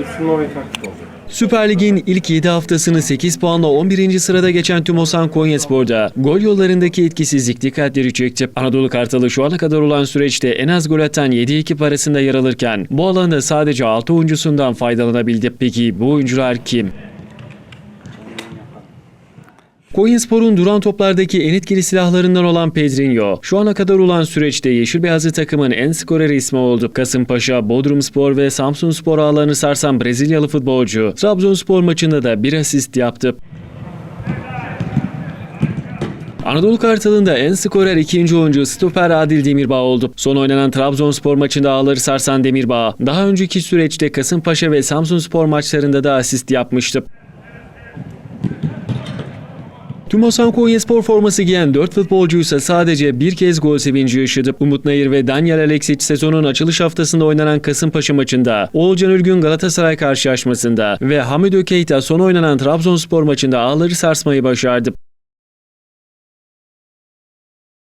Üstüne orayı taktık olacak. Süper Lig'in ilk 7 haftasını 8 puanla 11. sırada geçen Tümosan Konyaspor'da gol yollarındaki etkisizlik dikkatleri çekti. Anadolu Kartalı şu ana kadar olan süreçte en az gol atan 7 ekip arasında yer alırken bu alanda sadece 6 oyuncusundan faydalanabildi. Peki bu oyuncular kim? Konyaspor'un duran toplardaki en etkili silahlarından olan Pedrinho, şu ana kadar olan süreçte Yeşil Beyazlı takımın en skoreri ismi oldu. Kasımpaşa, Bodrumspor ve Samsunspor ağlarını sarsan Brezilyalı futbolcu, Trabzonspor maçında da bir asist yaptı. Anadolu Kartalı'nda en skorer ikinci oyuncu stoper Adil Demirbağ oldu. Son oynanan Trabzonspor maçında ağları sarsan Demirbağ, daha önceki süreçte Kasımpaşa ve Samsunspor maçlarında da asist yapmıştı. Tümosan Konyaspor forması giyen 4 futbolcu ise sadece bir kez gol sevinci yaşadı. Umut Nayır ve Daniel Alexic sezonun açılış haftasında oynanan Kasımpaşa maçında, Oğulcan Ürgün Galatasaray karşılaşmasında ve Hamidou Keita son oynanan Trabzonspor maçında ağları sarsmayı başardı.